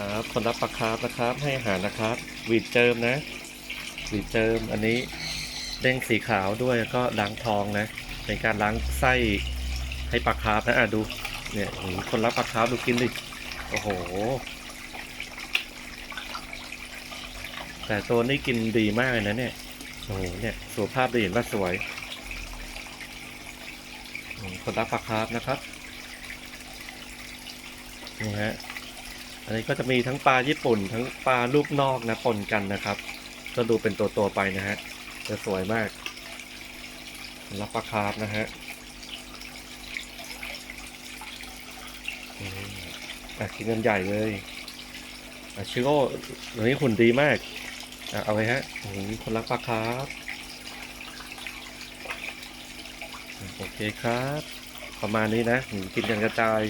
ครับ คนรับปลาคาร์ฟนะครับ ให้อาหารนะครับหวีดเจิมนะหวีดเจิมอันนี้เด้งสีขาวด้วยแล้วก็ล้างทองนะเป็นการล้างไส้ให้ปลาคาร์ฟนะอะดูเนี่ยคนรับปลาคาร์ฟดูกินดิโอ้โห แต่ตัวนี้กินดีมากเลยนะเนี่ยโอ้โหเนี่ยสุภาพดีเห็นว่าสวยคนรับปลาคาร์ฟนะครับนี่ฮะ อันนี้ก็จะมีทั้งปลาญี่ปุ่น ทั้งปลาลูกนอกนะปนกันนะครับ ก็ดูเป็นตัวตัวๆไปนะฮะจะสวยมากรับปลาคาร์ฟนะฮะอะกินกันใหญ่เลยอะชิโร่ตัวนี้หุ่นดีมากอะเอาไปฮะโอ้โหคนรักปลาคาร์ฟโอเคครับ ประมาณนี้นะกินกันกระจาย